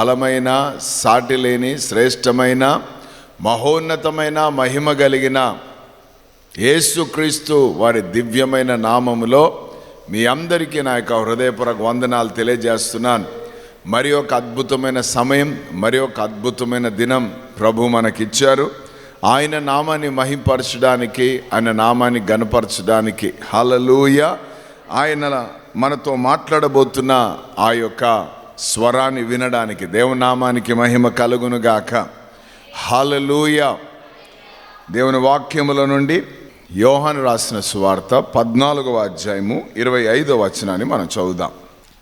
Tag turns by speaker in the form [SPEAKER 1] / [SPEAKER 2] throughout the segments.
[SPEAKER 1] బలమైన సాటి లేని శ్రేష్టమైన మహోన్నతమైన మహిమ కలిగిన యేసుక్రీస్తు వారి దివ్యమైన నామములో మీ అందరికీ నా యొక్క హృదయపూర్వక వందనాలు తెలియజేస్తున్నాను. మరి ఒక అద్భుతమైన సమయం మరి ఒక అద్భుతమైన దినం ప్రభు మనకిచ్చారు. ఆయన నామాన్ని మహింపరచడానికి ఆయన నామాన్ని గనపరచడానికి హలలూయ ఆయన మనతో మాట్లాడబోతున్న ఆ యొక్క స్వరాన్ని వినడానికి దేవునామానికి మహిమ కలుగునుగాక. హలలుయ దేవుని వాక్యముల నుండి యోహాను రాసిన సువార్త పద్నాలుగవ అధ్యాయము ఇరవై ఐదవ వచనాన్ని మనం చదువుదాం.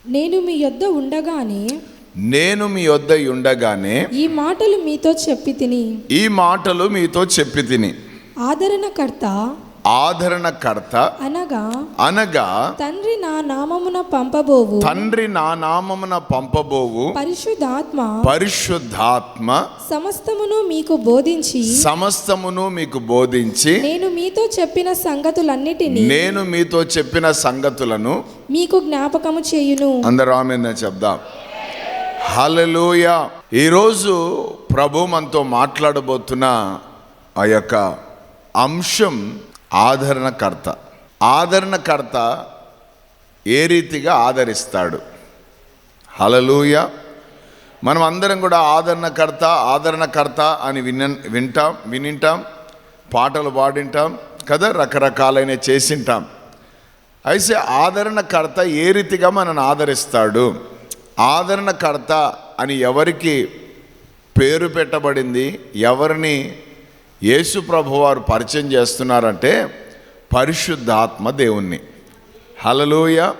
[SPEAKER 2] నేను మీ యొద్ద ఉండగానే
[SPEAKER 1] నేను మీ వద్ద ఉండగానే
[SPEAKER 2] ఈ మాటలు మీతో చెప్పి తిని.
[SPEAKER 1] ఈ మాటలు మీతో చెప్పి తిని.
[SPEAKER 2] ఆదరణకర్త
[SPEAKER 1] ఆదరణకర్త.
[SPEAKER 2] అనగా
[SPEAKER 1] అనగా
[SPEAKER 2] తండ్రి నా నామమున పంపబోవు.
[SPEAKER 1] తండ్రి నా నామమున పంపబోవు.
[SPEAKER 2] పరిశుద్ధాత్మ
[SPEAKER 1] పరిశుద్ధాత్మ
[SPEAKER 2] సమస్తమును మీకు బోధించి
[SPEAKER 1] సమస్తమును మీకు బోధించి
[SPEAKER 2] నేను మీతో చెప్పిన సంగతులన్నిటినీ
[SPEAKER 1] నేను మీతో చెప్పిన సంగతులను
[SPEAKER 2] మీకు జ్ఞాపకము చేయును.
[SPEAKER 1] అందరూ ఆమెందని చెప్దాం. హల్లెలూయ. ఈరోజు ప్రభు మనతో మాట్లాడబోతున్న ఆ యొక్క అంశం ఆదరణకర్త. ఆదరణకర్త ఏ రీతిగా ఆదరిస్తాడు? హలలుయ మనం అందరం కూడా ఆదరణకర్త ఆదరణకర్త అని విన వింటాం వినింటాం పాటలు పాడింటాం కదా రకరకాలైన చేసింటాం. అయితే ఆదరణకర్త ఏ రీతిగా మనను ఆదరిస్తాడు? ఆదరణకర్త అని ఎవరికి పేరు పెట్టబడింది? ఎవరిని యేసు ప్రభు వారు పరిచయం చేస్తున్నారంటే పరిశుద్ధాత్మ దేవుణ్ణి. హలలోయ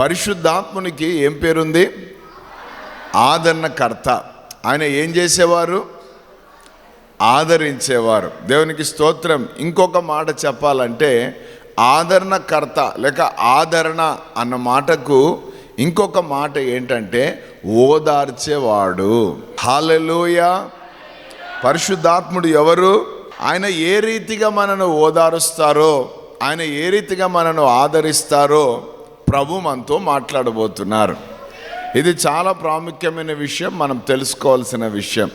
[SPEAKER 1] పరిశుద్ధాత్మునికి ఏం పేరుంది? ఆదరణకర్త. ఆయన ఏం చేసేవారు? ఆదరించేవారు. దేవునికి స్తోత్రం. ఇంకొక మాట చెప్పాలంటే ఆదరణకర్త లేక ఆదరణ అన్న మాటకు ఇంకొక మాట ఏంటంటే ఓదార్చేవాడు. హాలెలూయ పరిశుద్ధాత్ముడు ఎవరు? ఆయన ఏ రీతిగా మనను ఓదారుస్తారో ఆయన ఏ రీతిగా మనను ఆదరిస్తారో ప్రభు మనతో మాట్లాడబోతున్నారు. ఇది చాలా ప్రాముఖ్యమైన విషయం మనం తెలుసుకోవాల్సిన విషయం.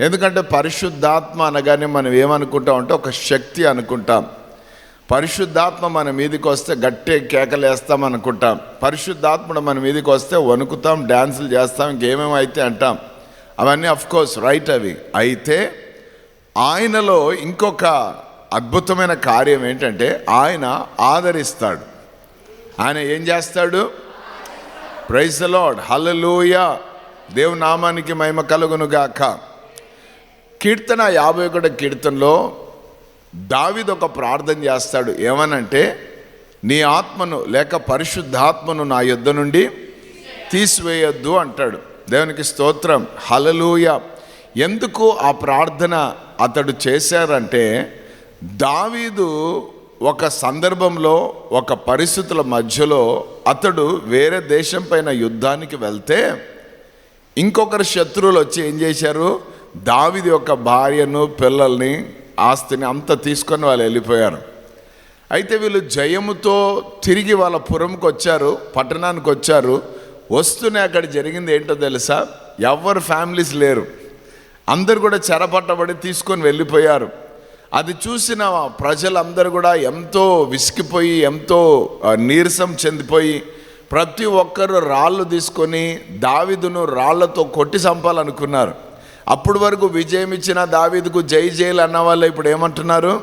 [SPEAKER 1] ఎందుకంటే పరిశుద్ధాత్మ అనగానే మనం ఏమనుకుంటాం అంటే ఒక శక్తి అనుకుంటాం. పరిశుద్ధాత్మ మన మీదకి వస్తే గట్టి కేకలేస్తాం అనుకుంటాం. పరిశుద్ధాత్ముడు మన మీదకి వస్తే వణుకుతాం డ్యాన్సులు చేస్తాం ఇంకేమేమైతే అంటాం. అవన్నీ కోర్స్ రైట్ అవి. అయితే ఆయనలో ఇంకొక అద్భుతమైన కార్యం ఏంటంటే ఆయన ఆదరిస్తాడు. ఆయన ఏం చేస్తాడు? ప్రైజ్ లార్డ్ హల్లెలూయ దేవు నామానికి మహిమ కలుగునుగాక. కీర్తన యాభై ఒకటి కీర్తనలో దావిద్ ఒక ప్రార్థన చేస్తాడు. ఏమనంటే నీ ఆత్మను లేక పరిశుద్ధాత్మను నా యుద్ధ నుండి తీసివేయొద్దు అంటాడు. దేవునికి స్తోత్రం. హలలుయ ఎందుకు ఆ ప్రార్థన అతడు చేశారంటే దావీదు ఒక సందర్భంలో ఒక పరిస్థితుల మధ్యలో అతడు వేరే దేశం పైన యుద్ధానికి వెళ్తే ఇంకొకరు శత్రువులు వచ్చి ఏం చేశారు? దావిది యొక్క భార్యను పిల్లల్ని ఆస్తిని అంతా తీసుకొని వాళ్ళు వెళ్ళిపోయారు. అయితే వీళ్ళు జయముతో తిరిగి వాళ్ళ పురంకి వచ్చారు పట్టణానికి వచ్చారు. వస్తూనే అక్కడ జరిగింది ఏంటో తెలుసా? ఎవరు ఫ్యామిలీస్ లేరు. అందరు కూడా చెరపట్టబడి తీసుకొని వెళ్ళిపోయారు. అది చూసిన ప్రజలందరూ కూడా ఎంతో విసిగిపోయి ఎంతో నీరసం చెందిపోయి ప్రతి ఒక్కరు రాళ్ళు తీసుకొని దావిదును రాళ్ళతో కొట్టి చంపాలనుకున్నారు. అప్పటి వరకు విజయం ఇచ్చిన దావీదుకు జై జైలు అన్న వాళ్ళు ఇప్పుడు ఏమంటున్నారు?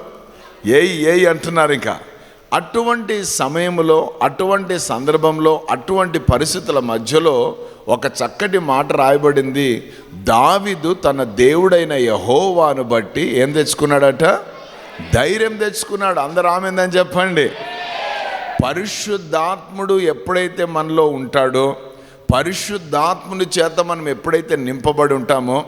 [SPEAKER 1] ఏయ్ ఏయ్ అంటున్నారు ఇంకా. అటువంటి సమయంలో అటువంటి సందర్భంలో అటువంటి పరిస్థితుల మధ్యలో ఒక చక్కటి మాట రాయబడింది. దావిదు తన దేవుడైన యహోవాను బట్టి ఏం తెచ్చుకున్నాడట? ధైర్యం తెచ్చుకున్నాడు. అందరు ఆమెందని చెప్పండి. పరిశుద్ధాత్ముడు ఎప్పుడైతే మనలో ఉంటాడో పరిశుద్ధాత్ముని చేత మనం ఎప్పుడైతే నింపబడి ఉంటామో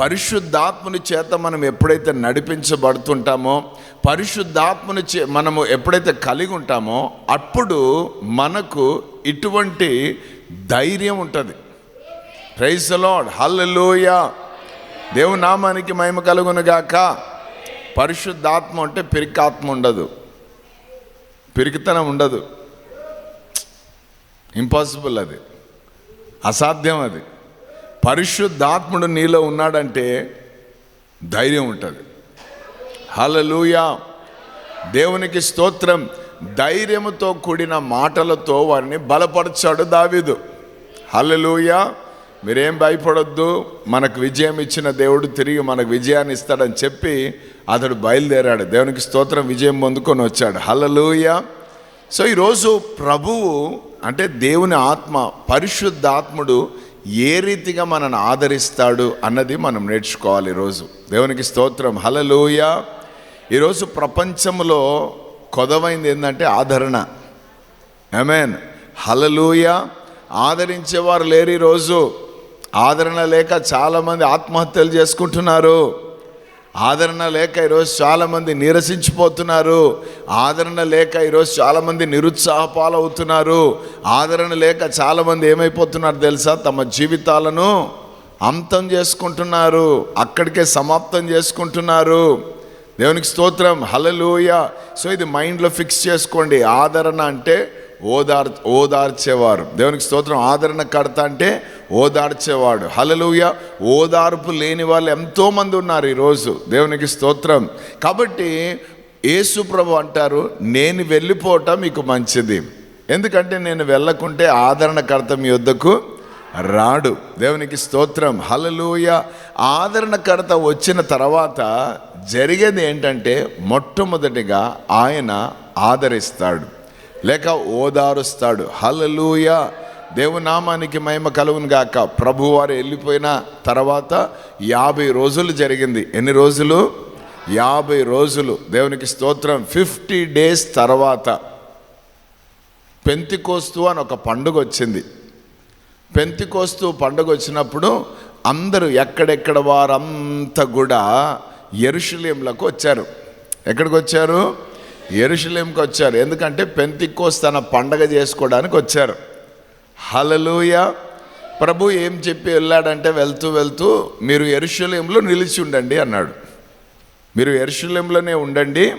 [SPEAKER 1] పరిశుద్ధాత్ముని చేత మనం ఎప్పుడైతే నడిపించబడుతుంటామో పరిశుద్ధాత్ముని చే మనము ఎప్పుడైతే కలిగి ఉంటామో అప్పుడు మనకు ఇటువంటి ధైర్యం ఉంటుంది. ప్రైజ్ లార్డ్ హల్లెలూయ దేవుని నామానికి మహిమ కలుగునుగాక పరిశుద్ధాత్మ అంటే పిరికాత్మ ఉండదు. పిరికితనం ఉండదు. ఇంపాసిబుల్ అది. అసాధ్యం అది. పరిశుద్ధాత్ముడు నీలో ఉన్నాడంటే ధైర్యం ఉంటుంది. హలలుయా దేవునికి స్తోత్రం. ధైర్యముతో కూడిన మాటలతో వారిని బలపరచాడు దావీదు. హలలుయా మీరేం భయపడొద్దు. మనకు విజయం ఇచ్చిన దేవుడు తిరిగి మనకు విజయాన్ని ఇస్తాడని చెప్పి అతడు బయలుదేరాడు. దేవునికి స్తోత్రం విజయం పొందుకొని వచ్చాడు. హల్లెలూయా. సో ఈరోజు ప్రభువు అంటే దేవుని ఆత్మ పరిశుద్ధాత్ముడు ఏ రీతిగా మనల్ని ఆదరిస్తాడు అన్నది మనం నేర్చుకోవాలి ఈరోజు. దేవునికి స్తోత్రం. హలలోయ ఈరోజు ప్రపంచంలో కొదవైంది ఏంటంటే ఆదరణ. ఆమెన్ హలలోయ ఆదరించేవారు లేరు ఈరోజు. ఆదరణ లేక చాలామంది ఆత్మహత్యలు చేసుకుంటున్నారు. ఆదరణ లేక ఈరోజు చాలామంది నీరసించిపోతున్నారు. ఆదరణ లేక ఈరోజు చాలామంది నిరుత్సాహపాలవుతున్నారు. ఆదరణ లేక చాలామంది ఏమైపోతున్నారు తెలుసా? తమ జీవితాలను అంతం చేసుకుంటున్నారు. అక్కడికే సమాప్తం చేసుకుంటున్నారు. దేవునికి స్తోత్రం. హలలోయ సో ఇది మైండ్లో ఫిక్స్ చేసుకోండి. ఆదరణ అంటే ఓదార్ ఓదార్చేవారు. దేవునికి స్తోత్రం. ఆదరణ కడత అంటే ఓదార్చేవాడు. హలలుయ ఓదార్పు లేని వాళ్ళు ఎంతోమంది ఉన్నారు ఈరోజు. దేవునికి స్తోత్రం. కాబట్టి యేసు ప్రభు అంటారు నేను వెళ్ళిపోవటం మీకు మంచిది. ఎందుకంటే నేను వెళ్ళకుంటే ఆదరణకర్త మీ వద్దకు రాడు. దేవునికి స్తోత్రం. హలలుయ ఆదరణకర్త వచ్చిన తర్వాత జరిగేది ఏంటంటే మొట్టమొదటిగా ఆయన ఆదరిస్తాడు. లేక ఓదారుస్తాడు. హలలుయ దేవునామానికి మహిమ కలుగును గాక. ప్రభువారు వెళ్ళిపోయిన తర్వాత యాభై రోజులు జరిగింది. ఎన్ని రోజులు? యాభై రోజులు. దేవునికి స్తోత్రం. ఫిఫ్టీ డేస్ తర్వాత పెంతికోస్తు అని ఒక పండుగ వచ్చింది. పెంతికోస్తు పండుగ వచ్చినప్పుడు అందరూ ఎక్కడెక్కడ వారంతా కూడా ఎరుషులేంలకు వచ్చారు. ఎక్కడికి వచ్చారు? ఎరుషులేంకి వచ్చారు. ఎందుకంటే పెంతికోస్ తన పండగ చేసుకోవడానికి వచ్చారు. హలలుయ ప్రభు ఏం చెప్పి వెళ్ళాడంటే వెళ్తూ వెళ్తూ మీరు ఎరుషులేంలో నిలిచి ఉండండి అన్నాడు. మీరు ఎరుషులేంలోనే ఉండండి.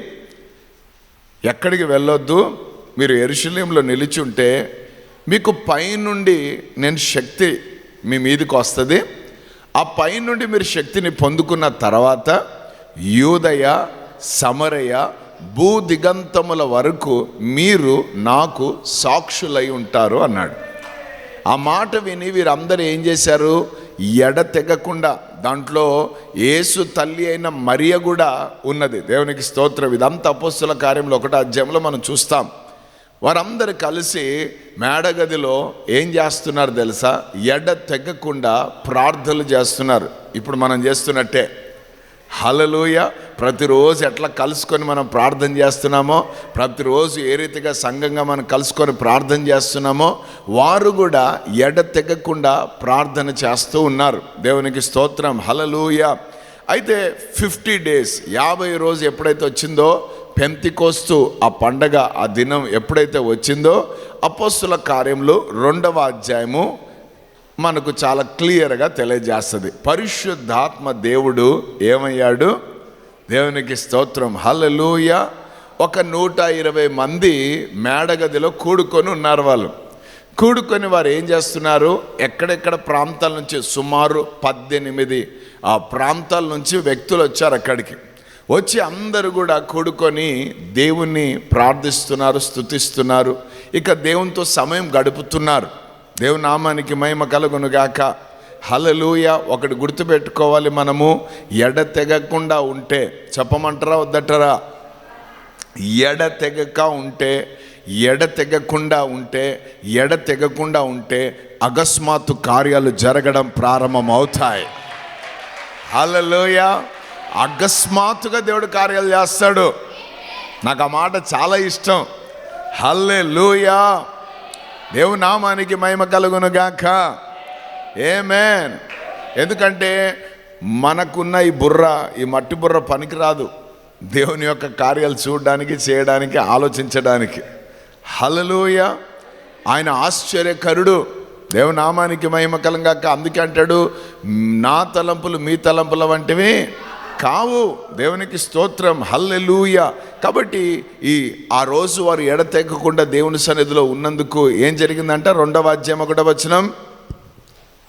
[SPEAKER 1] ఎక్కడికి వెళ్ళొద్దు. మీరు ఎరుషులేంలో నిలిచి ఉంటే మీకు పైనుండి నేను శక్తి మీ మీదకి వస్తుంది. ఆ పైనుండి మీరు శక్తిని పొందుకున్న తర్వాత యూదయ సమరయ భూ దిగంతముల వరకు మీరు నాకు సాక్షులై ఉంటారు అన్నాడు. ఆ మాట విని వీరందరూ ఏం చేశారు? ఎడ తెగకుండా దాంట్లో ఏసు తల్లి అయిన మరియ కూడా ఉన్నది. దేవునికి స్తోత్రం. ఇదంతా అపోస్తుల కార్యంలో ఒకటి అధ్యాయంలో మనం చూస్తాం. వారందరు కలిసి మేడగదిలో ఏం చేస్తున్నారు తెలుసా? ఎడ తెగకుండా ప్రార్థనలు చేస్తున్నారు. ఇప్పుడు మనం చేస్తున్నట్టే హలలోయ ప్రతిరోజు ఎట్లా కలుసుకొని మనం ప్రార్థన చేస్తున్నామో ప్రతిరోజు ఏ రీతిగా సంఘంగా మనం కలుసుకొని ప్రార్థన చేస్తున్నామో వారు కూడా ఎడ తెగకుండా ప్రార్థన చేస్తూ ఉన్నారు. దేవునికి స్తోత్రం. హలలోయ అయితే ఫిఫ్టీ డేస్ యాభై రోజు ఎప్పుడైతే వచ్చిందో పెంతికోస్తు ఆ పండగ ఆ దినం ఎప్పుడైతే వచ్చిందో అపోస్తుల కార్యంలో రెండవ అధ్యాయము మనకు చాలా క్లియర్గా తెలియజేస్తుంది. పరిశుద్ధాత్మ దేవుడు ఏమయ్యాడు? దేవునికి స్తోత్రం. హలలుయ ఒక నూట ఇరవై మంది మేడగదిలో కూడుకొని ఉన్నారు వాళ్ళు. కూడుకొని వారు ఏం చేస్తున్నారు? ఎక్కడెక్కడ ప్రాంతాల నుంచి? సుమారు పద్దెనిమిది ఆ ప్రాంతాల నుంచి వ్యక్తులు వచ్చారు అక్కడికి. వచ్చి అందరూ కూడా కూడుకొని దేవుణ్ణి ప్రార్థిస్తున్నారు స్తుతిస్తున్నారు. ఇక దేవునితో సమయం గడుపుతున్నారు. దేవుని నామానికి మహిమ కలుగును గాక. హలలుయ ఒకటి గుర్తుపెట్టుకోవాలి మనము. ఎడ తెగకుండా ఉంటే. చెప్పమంటారా వద్దటరా? ఎడ తెగక ఉంటే ఎడ తెగకుండా ఉంటే ఎడ తెగకుండా ఉంటే అకస్మాత్తు కార్యాలు జరగడం ప్రారంభం అవుతాయి హలలోయ అకస్మాత్తుగా దేవుడు కార్యాలు చేస్తాడు. నాకు ఆ మాట చాలా ఇష్టం. హల్లే లూయా దేవుని నామానికి మహిమ కలుగును గాక ఏమేన్ ఎందుకంటే మనకున్న ఈ బుర్ర ఈ మట్టి బుర్ర పనికిరాదు. దేవుని యొక్క కార్యాలు చూడడానికి చేయడానికి ఆలోచించడానికి. హలలోయ ఆయన ఆశ్చర్యకరుడు. దేవుని నామానికి మహిమ కలంగాక అందుకే అంటాడు నా తలంపులు మీ తలంపుల వంటివి కావు. దేవునికి స్తోత్రం. హల్లెలూయ. కాబట్టి ఈ ఆ రోజు వారు ఎడతెగకుండా దేవుని సన్నిధిలో ఉన్నందుకు ఏం జరిగిందంట? రెండవ అధ్యాయం ఒకటో వచనం.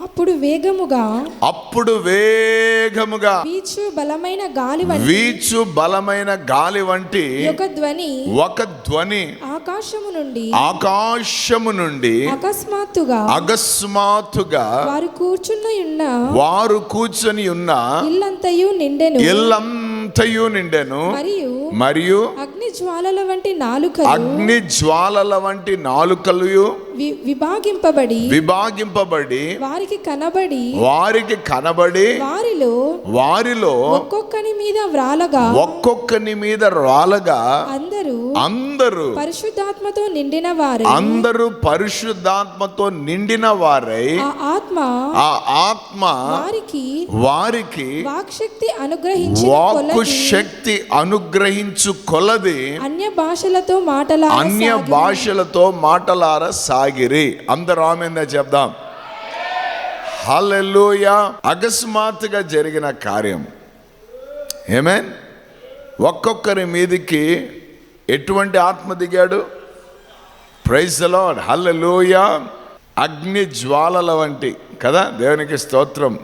[SPEAKER 2] అప్పుడు వేగముగా
[SPEAKER 1] అప్పుడు వేగముగా
[SPEAKER 2] వీచు బలమైన గాలి వంటి
[SPEAKER 1] వీచు బలమైన గాలి వంటి
[SPEAKER 2] ఒక ధ్వని
[SPEAKER 1] ఒక ధ్వని
[SPEAKER 2] ఆకాశము నుండి
[SPEAKER 1] ఆకాశము నుండి
[SPEAKER 2] అకస్మాత్తుగా
[SPEAKER 1] అకస్మాత్తుగా
[SPEAKER 2] వారు కూర్చున్న ఉన్న
[SPEAKER 1] వారు కూర్చొని ఉన్న
[SPEAKER 2] ఇల్లంతయు నిండెను.
[SPEAKER 1] ఇల్లంతయు నిండెను.
[SPEAKER 2] మరియు
[SPEAKER 1] మరియు
[SPEAKER 2] అగ్ని జ్వాలల వంటి నాలుకలు.
[SPEAKER 1] అగ్ని జ్వాలల వంటి నాలుకలు
[SPEAKER 2] విభాగింపబడి
[SPEAKER 1] విభాగింపబడి
[SPEAKER 2] వారికి కనబడి
[SPEAKER 1] వారికి కనబడి
[SPEAKER 2] వారిలో
[SPEAKER 1] వారిలో
[SPEAKER 2] ఒక్కొక్కని మీద వ్రాలగా
[SPEAKER 1] ఒక్కొక్కని మీద రాలగా
[SPEAKER 2] అందరూ
[SPEAKER 1] అందరూ
[SPEAKER 2] పరిశుద్ధాత్మతో నిండిన వారు
[SPEAKER 1] అందరూ పరిశుద్ధాత్మతో నిండిన వారై
[SPEAKER 2] ఆ ఆత్మ
[SPEAKER 1] ఆ ఆత్మ
[SPEAKER 2] వారికి
[SPEAKER 1] వారికి
[SPEAKER 2] వాక్శక్తి అనుగ్రహించిన
[SPEAKER 1] వాక్కు శక్తి అనుగ్రహించు కొలది
[SPEAKER 2] అన్య భాషలతో మాటలా
[SPEAKER 1] అన్య భాషలతో మాటలార సాగిరి అందరూ ఆమెందా చెప్దాం. హల్లెలూయా. అకస్మాత్తుగా జరిగిన కార్యం. ఏమేన్ ఒక్కొక్కరి మీదికి ఎటువంటి ఆత్మ దిగాడు? ప్రైజ్ లార్డ్ హల్లెలూయా అగ్ని జ్వాలల వంటి కదా? దేవునికి స్తోత్రం.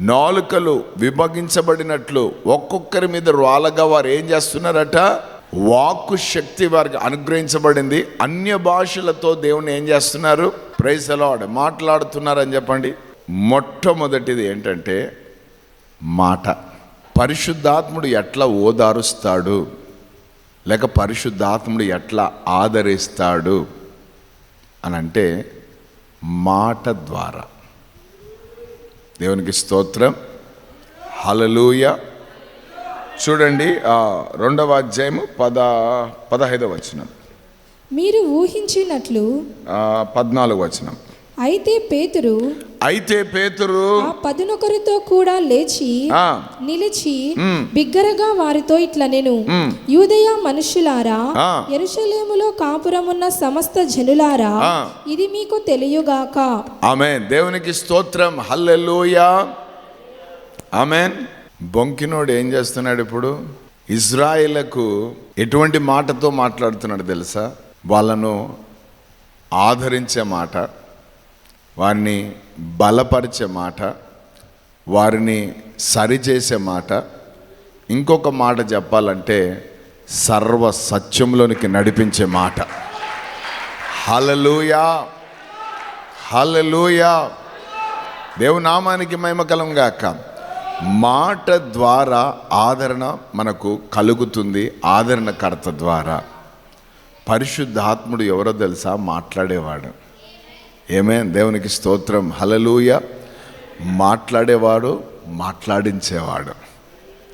[SPEAKER 1] నాలుకలు విభగించబడినట్లు ఒక్కొక్కరి మీద రాలగా వారు ఏం చేస్తున్నారట? వాక్కు శక్తి వారికి అనుగ్రహించబడింది. అన్య భాషలతో దేవుని ఏం చేస్తున్నారు? ప్రైజ్ లార్డ్ మాట్లాడుతున్నారని చెప్పండి. మొట్టమొదటిది ఏంటంటే మాట. పరిశుద్ధాత్ముడు ఎట్లా ఓదారుస్తాడు? లేక పరిశుద్ధాత్ముడు ఎట్లా ఆదరిస్తాడు? అని అంటే మాట ద్వారా. దేవునికి స్తోత్రం. హలలుయ చూడండి రెండవ అధ్యాయము పద పదహైదవ వచనం.
[SPEAKER 2] మీరు ఊహించినట్లు
[SPEAKER 1] పద్నాలుగు వచనం.
[SPEAKER 2] అయితే పేతురు
[SPEAKER 1] అయితే పేతురు
[SPEAKER 2] ఆ పదునొకరితో కూడా లేచి నిలిచి బిగ్గరగా వారితో ఇట్లా నేను యూదయ మనుష్యులారా
[SPEAKER 1] ఆ.
[SPEAKER 2] ఎరుషలేములో కాపురమున్న సమస్త జనులారా. ఇది మీకు తెలియగాక.
[SPEAKER 1] ఆమె దేవునికి స్తోత్రం. హల్లెలూయా. ఆమెన్. బొంకినోడు ఏం చేస్తున్నాడు ఇప్పుడు? ఇజ్రాయిలకు ఎటువంటి మాటతో మాట్లాడుతున్నాడు తెలుసా? వాళ్ళను ఆదరించే మాట వారిని బలపరిచే మాట వారిని సరిచేసే మాట. ఇంకొక మాట చెప్పాలంటే సర్వ సత్యంలోనికి నడిపించే మాట. హలలుయా హలలుయా దేవునామానికి మహిమకలం గాక. మాట ద్వారా ఆదరణ మనకు కలుగుతుంది ఆదరణకర్త ద్వారా. పరిశుద్ధాత్ముడు ఎవరో తెలుసా? మాట్లాడేవాడు. ఏమే దేవునికి స్తోత్రం. హలలుయ మాట్లాడేవాడు మాట్లాడించేవాడు.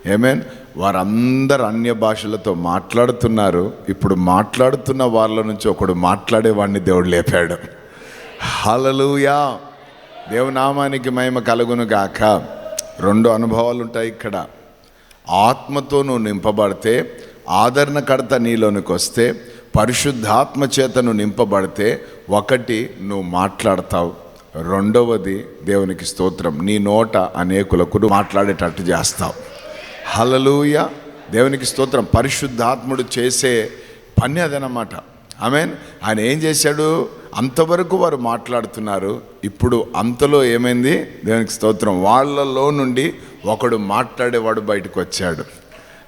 [SPEAKER 1] ఏమేన్ వారందరు అన్య భాషలతో మాట్లాడుతున్నారు. ఇప్పుడు మాట్లాడుతున్న వాళ్ళ నుంచి ఒకడు మాట్లాడేవాడిని దేవుడు లేపాడు. హలలుయా దేవునామానికి మహిమ కలుగును గాక. రెండు అనుభవాలు ఉంటాయి ఇక్కడ. ఆత్మతో నువ్వు నింపబడితే ఆదరణకర్త నీలోనికి వస్తే పరిశుద్ధాత్మ చేతను నింపబడితే ఒకటి నువ్వు మాట్లాడతావు. రెండవది దేవునికి స్తోత్రం. నీ నోట అనేకులకు మాట్లాడేటట్టు చేస్తావు. హలలుయ దేవునికి స్తోత్రం. పరిశుద్ధాత్ముడు చేసే పని అదనమాట. మీన్ ఆయన ఏం చేశాడు? అంతవరకు వారు మాట్లాడుతున్నారు. ఇప్పుడు అంతలో ఏమైంది? దేవునికి స్తోత్రం. వాళ్ళలో నుండి ఒకడు మాట్లాడేవాడు బయటకు వచ్చాడు.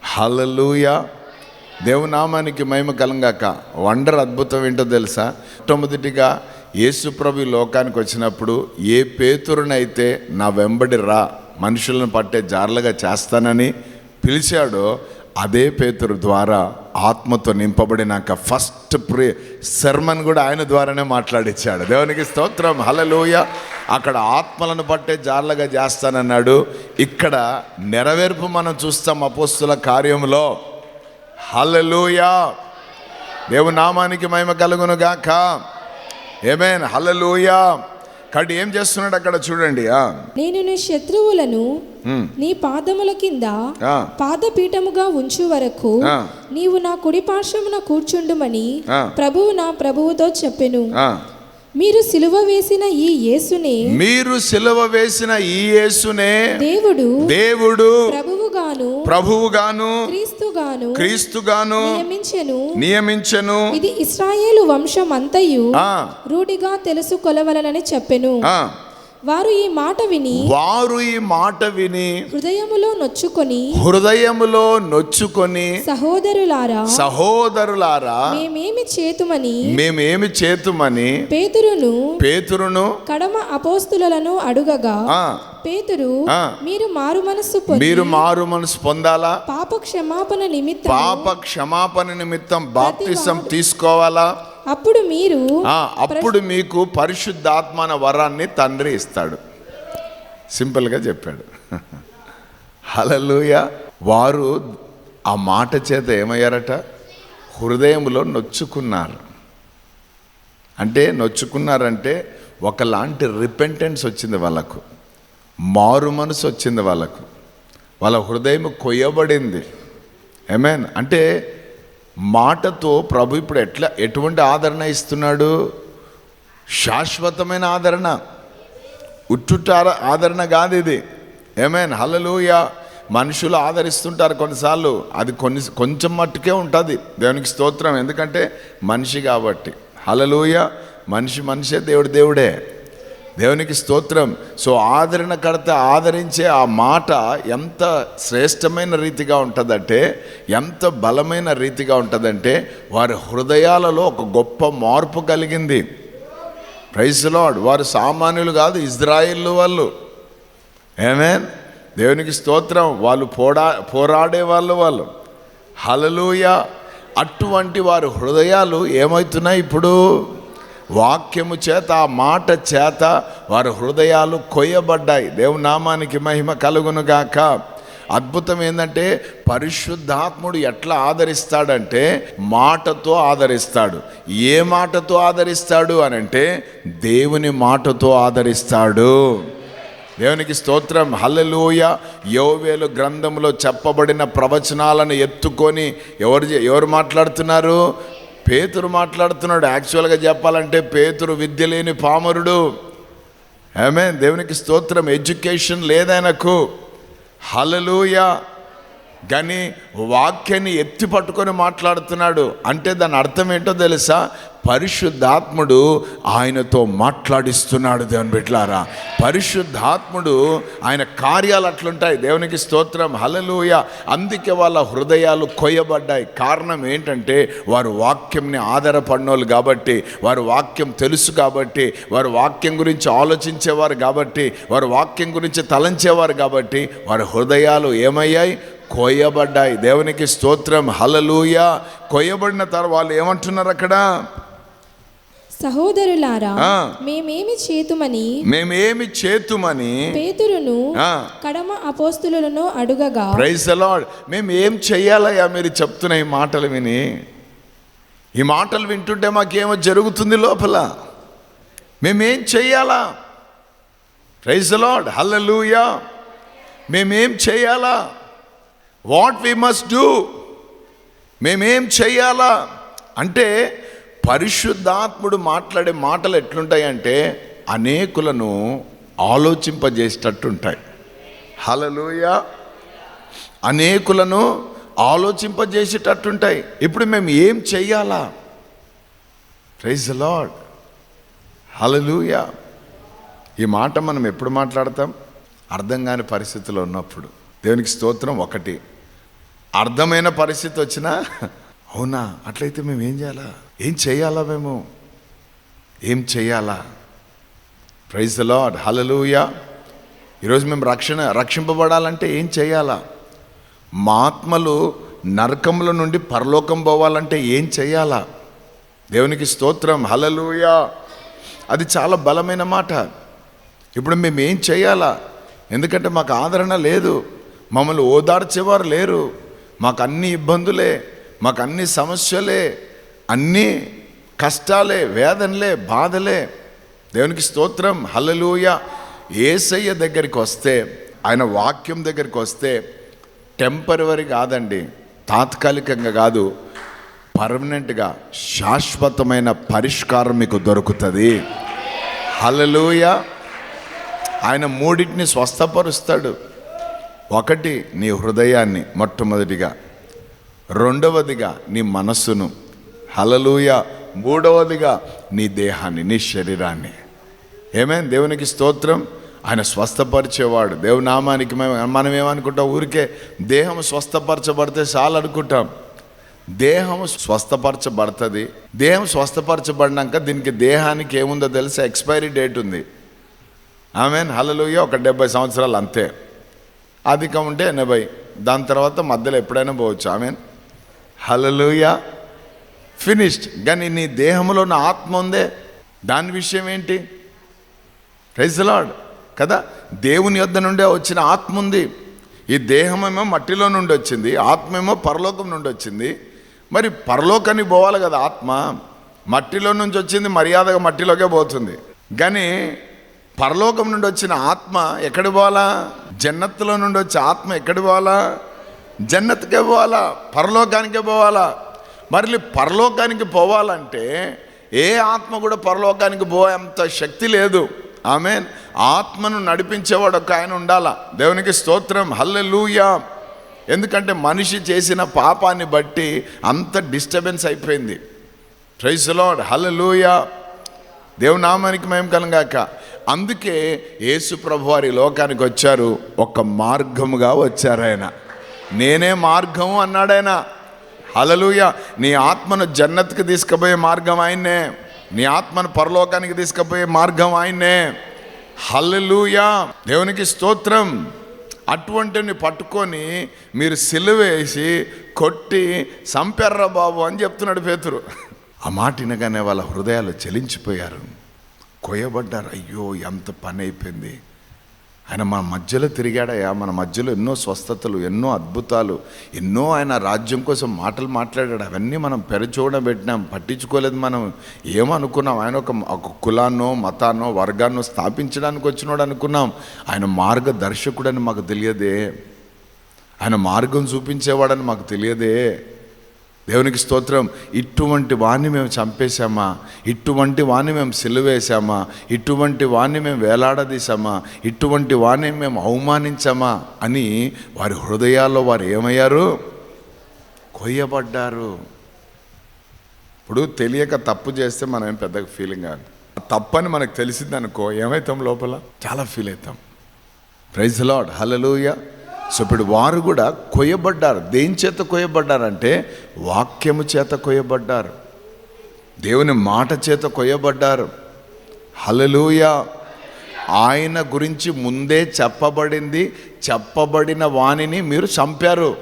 [SPEAKER 1] హలలుయా దేవునామానికి మహిమ కలంగాక. వండర్ అద్భుతం ఏంటో తెలుసా? మొట్టమొదటిగా యేసుప్రభు లోకానికి వచ్చినప్పుడు ఏ పేతురునైతే నా వెంబడి రా మనుషులను పట్టే జార్లుగా చేస్తానని పిలిచాడో అదే పేతురు ద్వారా ఆత్మతో నింపబడినాక ఫస్ట్ ప్రే శర్మన్ కూడా ఆయన ద్వారానే మాట్లాడిచ్చాడు. దేవునికి స్తోత్రం హలలోయ అక్కడ ఆత్మలను పట్టే జార్లుగా చేస్తానన్నాడు. ఇక్కడ నెరవేర్పు మనం చూస్తాం అపోస్తుల కార్యంలో హలలోయ దేవు నామానికి మహిమ కలుగును గాక ఏమేన్ హల్లెలూయా కాబట్టి ఏం చేస్తున్నాడు అక్కడ చూడండి
[SPEAKER 2] నేను నీ శత్రువులను నీ పాదముల కింద పాదపీఠముగా ఉంచు వరకు. నీవు నా కుడి పార్శ్వమున కూర్చుండుమని. ప్రభువు నా ప్రభువుతో చెప్పెను. మీరు సిలువ వేసిన ఈ యేసునే
[SPEAKER 1] మీరు సిలువ వేసిన ఈ యేసునే
[SPEAKER 2] దేవుడు
[SPEAKER 1] దేవుడు
[SPEAKER 2] ప్రభువుగాను
[SPEAKER 1] ప్రభువుగాను
[SPEAKER 2] క్రీస్తుగాను
[SPEAKER 1] క్రీస్తుగాను
[SPEAKER 2] నియమించెను.
[SPEAKER 1] నియమించను.
[SPEAKER 2] ఇది ఇస్రాయేలు వంశం అంతయు
[SPEAKER 1] ఆ,
[SPEAKER 2] రూఢిగా తెలుసు కొలవలనని చెప్పెను. వారు ఈ మాట విని
[SPEAKER 1] వారు ఈ మాట విని
[SPEAKER 2] హృదయములో నొచ్చుకొని
[SPEAKER 1] హృదయములో నొచ్చుకొని
[SPEAKER 2] సహోదరులారా
[SPEAKER 1] సహోదరులారా
[SPEAKER 2] మేమేమి చేతుమని
[SPEAKER 1] మేమేమి చేతుమని
[SPEAKER 2] పేతురును
[SPEAKER 1] పేతురును
[SPEAKER 2] కడమ అపోస్తులను అడుగగా పేతురు. మీరు మారు మనస్సు
[SPEAKER 1] మీరు మారు మనసు పొందాలా
[SPEAKER 2] పాప క్షమాపణ నిమిత్తం
[SPEAKER 1] పాప క్షమాపణ నిమిత్తం బాప్తిసం తీసుకోవాలా
[SPEAKER 2] అప్పుడు మీరు
[SPEAKER 1] అప్పుడు మీకు పరిశుద్ధాత్మన వరాన్ని తండ్రి ఇస్తాడు. సింపుల్గా చెప్పాడు. హలలుయ వారు ఆ మాట చేత ఏమయ్యారట? హృదయంలో నొచ్చుకున్నారు. అంటే నొచ్చుకున్నారంటే ఒకలాంటి రిపెంటెన్స్ వచ్చింది వాళ్ళకు. మారు మనసు వచ్చింది వాళ్ళకు. వాళ్ళ హృదయం కొయ్యబడింది. ఏమేన్ అంటే మాటతో ప్రభు ఇప్పుడు ఎట్లా ఎటువంటి ఆదరణ ఇస్తున్నాడు? శాశ్వతమైన ఆదరణ. ఉట్టుట్ట ఆదరణ కాదు ఇది. ఏమేన్ హలలుయ మనుషులు ఆదరిస్తుంటారు కొన్నిసార్లు. అది కొన్ని కొంచెం మట్టుకే ఉంటుంది. దేవునికి స్తోత్రం. ఎందుకంటే మనిషి కాబట్టి. హలలుయ మనిషి మనిషే దేవుడు దేవుడే. దేవునికి స్తోత్రం. సో ఆదరణకర్త ఆదరించే ఆ మాట ఎంత శ్రేష్టమైన రీతిగా ఉంటుందంటే ఎంత బలమైన రీతిగా ఉంటుందంటే వారి హృదయాలలో ఒక గొప్ప మార్పు కలిగింది. ప్రైజ్ లాడ్ వారు సామాన్యులు కాదు ఇజ్రాయిల్ వాళ్ళు. ఏమేన్ దేవునికి స్తోత్రం. వాళ్ళు పోడా పోరాడే వాళ్ళు వాళ్ళు. హలలుయ అటువంటి వారి హృదయాలు ఏమవుతున్నాయి ఇప్పుడు? వాక్యము చేత ఆ మాట చేత వారి హృదయాలు కొయ్యబడ్డాయి. దేవు నామానికి మహిమ కలుగునుగాక. అద్భుతం ఏంటంటే పరిశుద్ధాత్ముడు ఎట్లా ఆదరిస్తాడంటే మాటతో ఆదరిస్తాడు. ఏ మాటతో ఆదరిస్తాడు అని అంటే దేవుని మాటతో ఆదరిస్తాడు. దేవునికి స్తోత్రం. హల్లెలూయ. యోవేలు గ్రంథంలో చెప్పబడిన ప్రవచనాలను ఎత్తుకొని ఎవరు ఎవరు మాట్లాడుతున్నారు? పేతురు మాట్లాడుతున్నాడు. యాక్చువల్గా చెప్పాలంటే పేతురు విద్య లేని పామరుడు. ఆమె దేవునికి స్తోత్రం. ఎడ్యుకేషన్ లేదైనకు. హలలుయా కానీ వాక్యాన్ని ఎత్తి పట్టుకొని మాట్లాడుతున్నాడు. అంటే దాని అర్థం ఏంటో తెలుసా? పరిశుద్ధాత్ముడు ఆయనతో మాట్లాడిస్తున్నాడు దేవుని బిట్లారా పరిశుద్ధాత్ముడు ఆయన కార్యాలు అట్లుంటాయి. దేవునికి స్తోత్రం హలలుయ అందుకే వాళ్ళ హృదయాలు కొయ్యబడ్డాయి. కారణం ఏంటంటే వారు వాక్యంని ఆధారపడినోళ్ళు కాబట్టి వారు వాక్యం తెలుసు కాబట్టి వారు వాక్యం గురించి ఆలోచించేవారు కాబట్టి వారు వాక్యం గురించి తలంచేవారు కాబట్టి వారి హృదయాలు ఏమయ్యాయి? కొయ్యబడ్డాయి. దేవునికి స్తోత్రం. హలలుయ కొయ్యబడిన తర్వాత వాళ్ళు ఏమంటున్నారు అక్కడ?
[SPEAKER 2] సహోదరులారా. మేమేమి చేతుమని?
[SPEAKER 1] మేమేమి చేతుమని?
[SPEAKER 2] పేతురును
[SPEAKER 1] ఆ.
[SPEAKER 2] కడమ అపోస్తులను అడుగగా.
[SPEAKER 1] ప్రైజ్ అలాడ్ మేము ఏం చెయ్యాలయ్యా మీరు చెప్తున్న ఈ మాటలు విని? ఈ మాటలు వింటుంటే మాకేమో జరుగుతుంది లోపల. మేమేం చెయ్యాలా? ప్రైజ్ అలాడ్ హల్లెలూయా. మేమేం చెయ్యాలా? What we must do? మేమేం చెయ్యాలా? అంటే పరిశుద్ధాత్ముడు మాట్లాడే మాటలు ఎట్లుంటాయంటే అనేకులను ఆలోచింపజేసేటట్టుంటాయి. హలలోయ అనేకులను ఆలోచింపజేసేటట్టుంటాయి. ఇప్పుడు మేము ఏం చెయ్యాలా? ప్రైజ్ లాడ్ హలలుయ ఈ మాట మనం ఎప్పుడు మాట్లాడతాం? అర్థం కాని పరిస్థితిలో ఉన్నప్పుడు. దేవునికి స్తోత్రం ఒకటి. అర్థమైన పరిస్థితి వచ్చినా అవునా అట్లయితే మేము ఏం చేయాలా? ఏం చేయాలా మేము? ఏం చేయాలా? ప్రైజ్ లాడ్ హలలుయ ఈరోజు మేము రక్షణ రక్షింపబడాలంటే ఏం చేయాలా? మా ఆత్మలు నరకముల నుండి పరలోకం పోవాలంటే ఏం చేయాలా? దేవునికి స్తోత్రం. హలలుయ అది చాలా బలమైన మాట. ఇప్పుడు మేము ఏం చేయాలా? ఎందుకంటే మాకు ఆదరణ లేదు. మమ్మల్ని ఓదార్చేవారు లేరు. మాకు అన్ని ఇబ్బందులే మాకు అన్ని సమస్యలే అన్నీ కష్టాలే వేదనలే బాధలే. దేవునికి స్తోత్రం హలలుయ ఏసయ్య దగ్గరికి వస్తే ఆయన వాక్యం దగ్గరికి వస్తే టెంపరవరీ కాదండి తాత్కాలికంగా కాదు పర్మనెంట్గా శాశ్వతమైన పరిష్కారం మీకు దొరుకుతుంది. హలలుయ ఆయన మూడింటిని స్వస్థపరుస్తాడు. ఒకటి నీ హృదయాన్ని మొట్టమొదటిగా రెండవదిగా నీ మనస్సును హలలుయ మూడవదిగా నీ దేహాన్ని నీ శరీరాన్ని. ఏమేం దేవునికి స్తోత్రం. ఆయన స్వస్థపరిచేవాడు. దేవునామానికి మేము మనం ఏమనుకుంటాం? ఊరికే దేహం స్వస్థపరచబడితే చాలు అనుకుంటాం. దేహం స్వస్థపరచబడుతుంది. దేహం స్వస్థపరచబడినాక దీనికి దేహానికి ఏముందో తెలిసి? ఎక్స్పైరీ డేట్ ఉంది. ఆమెన్ హలలుయ ఒక డెబ్బై సంవత్సరాలు అంతే. అధికం ఉంటే ఎనభై. దాని తర్వాత మధ్యలో ఎప్పుడైనా పోవచ్చు. ఆమెన్. Hallelujah finished. కానీ నీ దేహంలో ఉన్న ఆత్మ ఉందే. దాని విషయం ఏంటి? లార్డ్ కదా? దేవుని యొద్ద నుండే వచ్చిన ఆత్మ ఉంది. ఈ దేహమేమో మట్టిలో నుండి వచ్చింది. ఆత్మేమో పరలోకం నుండి వచ్చింది. మరి పరలోకానికి పోవాలి కదా ఆత్మ. మట్టిలో నుంచి వచ్చింది మర్యాదగా మట్టిలోకే పోతుంది. కానీ పరలోకం నుండి వచ్చిన ఆత్మ ఎక్కడి పోవాలా? జన్నత్తులో నుండి వచ్చే ఆత్మ ఎక్కడి పోవాలా? జన్నత్కే పోవాలా? పరలోకానికే పోవాలా? మరి పరలోకానికి పోవాలంటే ఏ ఆత్మ కూడా పరలోకానికి పోయేంత శక్తి లేదు. ఆమె ఆత్మను నడిపించేవాడు ఒక ఆయన ఉండాలా? దేవునికి స్తోత్రం. హల్లెలూయా. ఎందుకంటే మనిషి చేసిన పాపాన్ని బట్టి అంత డిస్టర్బెన్స్ అయిపోయింది. Praise lord hallelujah. దేవునామానికి మేము కలంగాక. అందుకే యేసు ప్రభు వారి లోకానికి వచ్చారు. ఒక మార్గముగా వచ్చారు ఆయన. నేనే మార్గము అన్నాడాయన హలలుయ నీ ఆత్మను జన్నత్కి తీసుకుపోయే మార్గం ఆయన్నే. నీ ఆత్మను పరలోకానికి తీసుకుపోయే మార్గం ఆయన్నే. హల్లెలూయా. దేవునికి స్తోత్రం. అటువంటిని పట్టుకొని మీరు సిలువేసి కొట్టి సంపెర్ర బాబు అని చెప్తున్నాడు పేతురు. ఆ మాట వినగానే వాళ్ళ హృదయాలు చలించిపోయారు. కొయ్యబడ్డారు. అయ్యో ఎంత పని అయిపోయింది ఆయన మన మధ్యలో తిరిగాడయ్యా. మన మధ్యలో ఎన్నో స్వస్థతలు ఎన్నో అద్భుతాలు ఎన్నో ఆయన రాజ్యం కోసం మాటలు మాట్లాడాడు. అవన్నీ మనం పెరచూడ పెట్టినాం. పట్టించుకోలేదు మనం. ఏమనుకున్నాం? ఆయన ఒక ఒక కులాన్నో మతాన్నో వర్గాన్నో స్థాపించడానికి వచ్చినాడు అనుకున్నాం. ఆయన మార్గదర్శకుడని మాకు తెలియదే. ఆయన మార్గం చూపించేవాడని మాకు తెలియదే. దేవునికి స్తోత్రం ఇటువంటి వాణ్ణి మేము చంపేశామా? ఇటువంటి వాణ్ణి మేము సిలువేశామా? ఇటువంటి వాణ్ణి మేము వేలాడదీశామా? ఇటువంటి వాణ్ణి మేము అవమానించామా? అని వారి హృదయాల్లో వారు ఏమయ్యారు? కొయ్యబడ్డారు. ఇప్పుడు తెలియక తప్పు చేస్తే మనం ఏం పెద్దగా ఫీలింగ్ కాదు. తప్పని మనకు తెలిసింది అనుకో ఏమవుతాం లోపల? చాలా ఫీల్ అవుతాం. ప్రైజ్ లాడ్ హలలుయా సో ఇప్పుడు వారు కూడా కొయ్యబడ్డారు. దేని చేత కొయ్యబడ్డారంటే వాక్యము చేత కొయ్యబడ్డారు. దేవుని మాట చేత కొయ్యబడ్డారు. హలలుయ ఆయన గురించి ముందే చెప్పబడింది. చెప్పబడిన వాణిని మీరు చంపారు.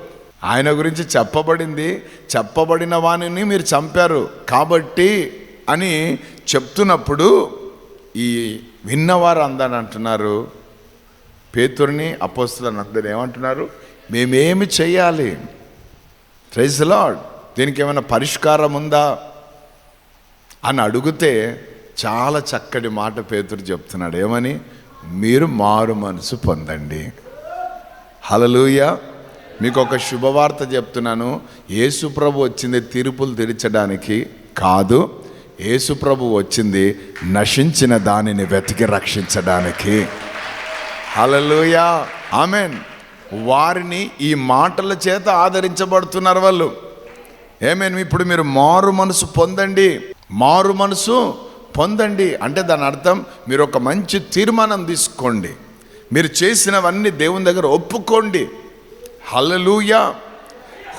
[SPEAKER 1] ఆయన గురించి చెప్పబడింది. చెప్పబడిన వాణిని మీరు చంపారు. కాబట్టి అని చెప్తున్నప్పుడు ఈ విన్నవారు అందని అంటున్నారు పేతుర్ని అపోస్తులని అందరు ఏమంటున్నారు? మేమేమి చేయాలి? ప్రైజ్ లాడ్ దీనికి ఏమైనా పరిష్కారం ఉందా? అని అడిగితే చాలా చక్కటి మాట పేతురు చెప్తున్నాడు. ఏమని? మీరు మారు మనసు పొందండి. హలలుయ మీకు ఒక శుభవార్త చెప్తున్నాను. యేసుప్రభు వచ్చింది తీర్పులు తెరచడానికి కాదు. యేసుప్రభు వచ్చింది నశించిన దానిని వెతికి రక్షించడానికి. Hallelujah amen. వారిని ఈ మాటల చేత ఆదరించబడుతున్నారు వాళ్ళు. ఏమేమి ఇప్పుడు మీరు మారు మనసు పొందండి. మారు మనసు పొందండి. అంటే దాని అర్థం మీరు ఒక మంచి తీర్మానం తీసుకోండి. మీరు చేసినవన్నీ దేవుని దగ్గర ఒప్పుకోండి. హలలుయా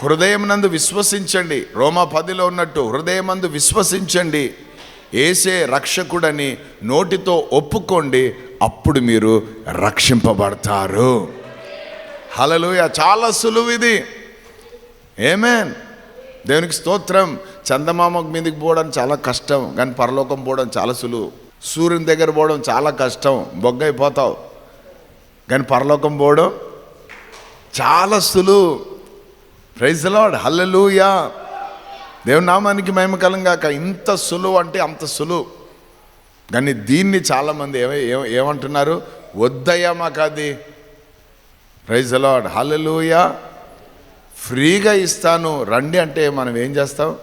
[SPEAKER 1] హృదయం నందు విశ్వసించండి. రోమా పదిలో ఉన్నట్టు హృదయం నందు విశ్వసించండి. ఏసే రక్షకుడని నోటితో ఒప్పుకోండి. అప్పుడు మీరు రక్షింపబడతారు. హలలుయ చాలా సులువు ఇది. ఏమేన్ దేవునికి స్తోత్రం. చందమామ మీదకి పోవడం చాలా కష్టం కానీ పరలోకం పోవడం చాలా సులువు. సూర్యుని దగ్గర పోవడం చాలా కష్టం బొగ్గైపోతావు. కానీ పరలోకం పోవడం చాలా సులువు. ప్రైజ్ లాడ్ హల్లెలూయా దేవునామానికి నామానికి ఇంత సులువు అంటే అంత సులువు. కానీ దీన్ని చాలామంది ఏమ ఏమ- ఏమంటున్నారు? వద్దయ్యా మాకు అది ప్రైజ్ అలాడ్ హల్లెలూయా ఫ్రీగా ఇస్తాను. రండి అంటే మనం ఏం చేస్తాం?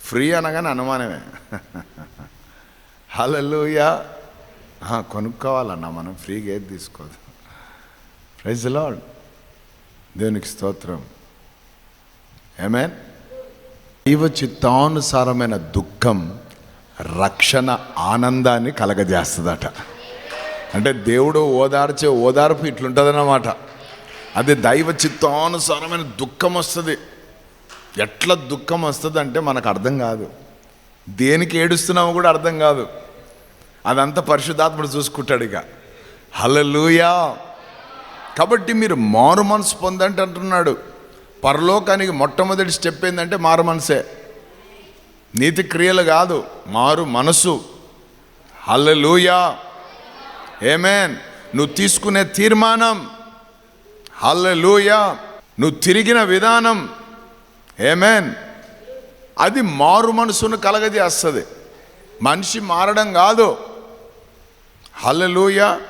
[SPEAKER 1] ఫ్రీ అనగానే అనుమానమే. హల్లెలూయా కొనుక్కోవాలన్నా మనం ఫ్రీగా ఏది తీసుకోదు. ప్రైజ్ లాడ్ దేవునికి స్తోత్రం. ఏమేన్ దైవ చిత్తానుసారమైన దుఃఖం రక్షణ ఆనందాన్ని కలగజేస్తుందట. అంటే దేవుడు ఓదార్చే ఓదార్పు ఇట్లుంటుందన్నమాట. అది దైవ చిత్తానుసారమైన దుఃఖం వస్తుంది. ఎట్లా దుఃఖం వస్తుంది అంటే మనకు అర్థం కాదు. దేనికి ఏడుస్తున్నామో కూడా అర్థం కాదు. అదంతా పరిశుద్ధాత్ముడు చూసుకుంటాడు ఇక. హలలుయా కాబట్టి మీరు మారు మనసు పొందంటే అంటున్నాడు పరలోకానికి మొట్టమొదటి స్టెప్ ఏంటంటే మారు మనసే. నీతి క్రియలు కాదు మారు మనసు. హల్లెలూయా. ఏమేన్ నువ్వు తీసుకునే తీర్మానం. హల్లెలూయా. నువ్వు తిరిగిన విధానం. ఏమేన్ అది మారు మనసును కలగజేస్తుంది. మనిషి మారడం కాదు. హల్లెలూయా.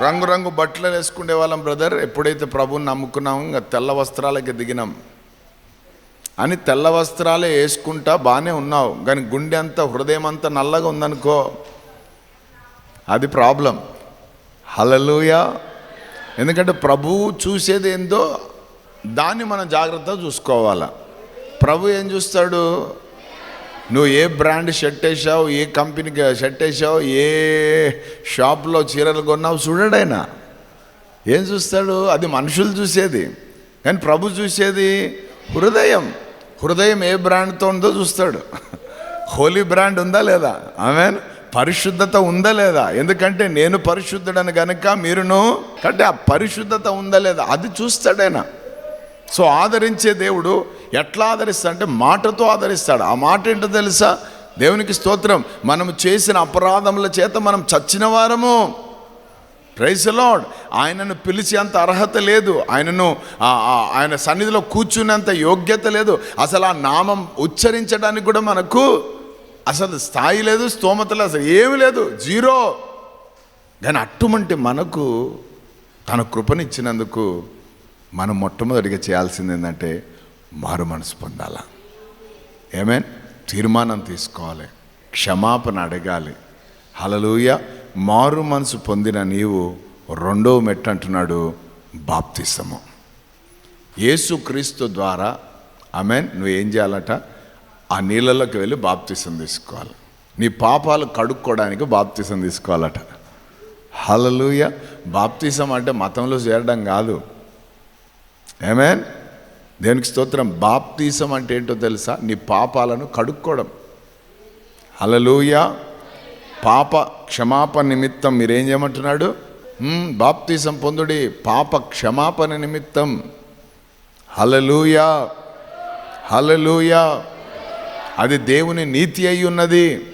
[SPEAKER 1] రంగురంగు బట్టలు వేసుకునే వాళ్ళం బ్రదర్. ఎప్పుడైతే ప్రభుని నమ్ముకున్నాము ఇంకా తెల్ల వస్త్రాలకి దిగినాం. అని తెల్ల వస్త్రాలే వేసుకుంటా బాగానే ఉన్నావు. కానీ గుండె అంతా హృదయం అంతా నల్లగా ఉందనుకో అది ప్రాబ్లం. హలలుయా ఎందుకంటే ప్రభువు చూసేది ఏందో దాన్ని మనం జాగ్రత్తగా చూసుకోవాలా. ప్రభు ఏం చూస్తాడు? నువ్వు ఏ బ్రాండ్ షర్ట్ వేసావు ఏ కంపెనీకి షర్ట్ వేసావు ఏ షాప్లో చీరలు కొన్నావు చూడడైనా ఏం చూస్తాడు? అది మనుషులు చూసేది. కానీ ప్రభు చూసేది హృదయం. హృదయం ఏ బ్రాండ్తో ఉందో చూస్తాడు. హోలీ బ్రాండ్ ఉందా లేదా? ఆమె పరిశుద్ధత ఉందా లేదా? ఎందుకంటే నేను పరిశుద్ధుడని గనుక మీరును అంటే ఆ పరిశుద్ధత ఉందా లేదా? అది చూస్తాడైనా సో ఆదరించే దేవుడు ఎట్లా ఆదరిస్తాడు అంటే మాటతో ఆదరిస్తాడు. ఆ మాట ఏంటో తెలుసా? దేవునికి స్తోత్రం. మనం చేసిన అపరాధముల చేత మనం చచ్చిన వారము. ప్రైజ్ లార్డ్ ఆయనను పిలిచి అంత అర్హత లేదు. ఆయనను ఆయన సన్నిధిలో కూర్చునేంత యోగ్యత లేదు. అసలు ఆ నామం ఉచ్చరించడానికి కూడా మనకు అసలు స్థాయి లేదు స్తోమత లేదు అసలు ఏమి లేదు. జీరో. కానీ అట్టుమంటే మనకు తన కృపనిచ్చినందుకు మనం మొట్టమొదటిగా చేయాల్సింది ఏంటంటే మారు మనసు పొందాల. ఏమేన్ తీర్మానం తీసుకోవాలి. క్షమాపణ అడగాలి. హలలుయ మారు మనసు పొందిన నీవు రెండవ మెట్టు అంటున్నాడు బాప్తిసము యేసుక్రీస్తు ద్వారా ఆమె నువ్వు ఏం చేయాలట? ఆ నీళ్ళలోకి వెళ్ళి బాప్తిసం తీసుకోవాలి. నీ పాపాలు కడుక్కోవడానికి బాప్తిసం తీసుకోవాలట. హలలుయ బాప్తిసం అంటే మతంలో చేరడం కాదు. ఏమేన్ దేనికి స్తోత్రం. బాప్తీసం అంటే ఏంటో తెలుసా? నీ పాపాలను కడుక్కోవడం. హలలుయా పాప క్షమాపణ నిమిత్తం మీరేం చేయమంటున్నాడు బాప్తీసం పొందుడి పాప క్షమాపణ నిమిత్తం. హలలుయా హలలుయా అది దేవుని నీతి అయి ఉన్నది.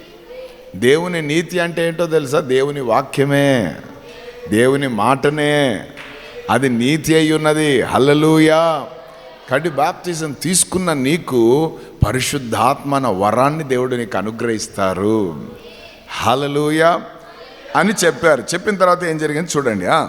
[SPEAKER 1] దేవుని నీతి అంటే ఏంటో తెలుసా? దేవుని వాక్యమే. దేవుని మాటనే. అది నీతి అయి ఉన్నది. హల్లెలూయా. కడి బాప్తిజం తీసుకున్న నీకు పరిశుద్ధాత్మన వరాన్ని దేవుడు నీకు అనుగ్రహిస్తారు హలలుయా అని చెప్పారు చెప్పిన తర్వాత ఏం జరిగింది చూడండి ఆ.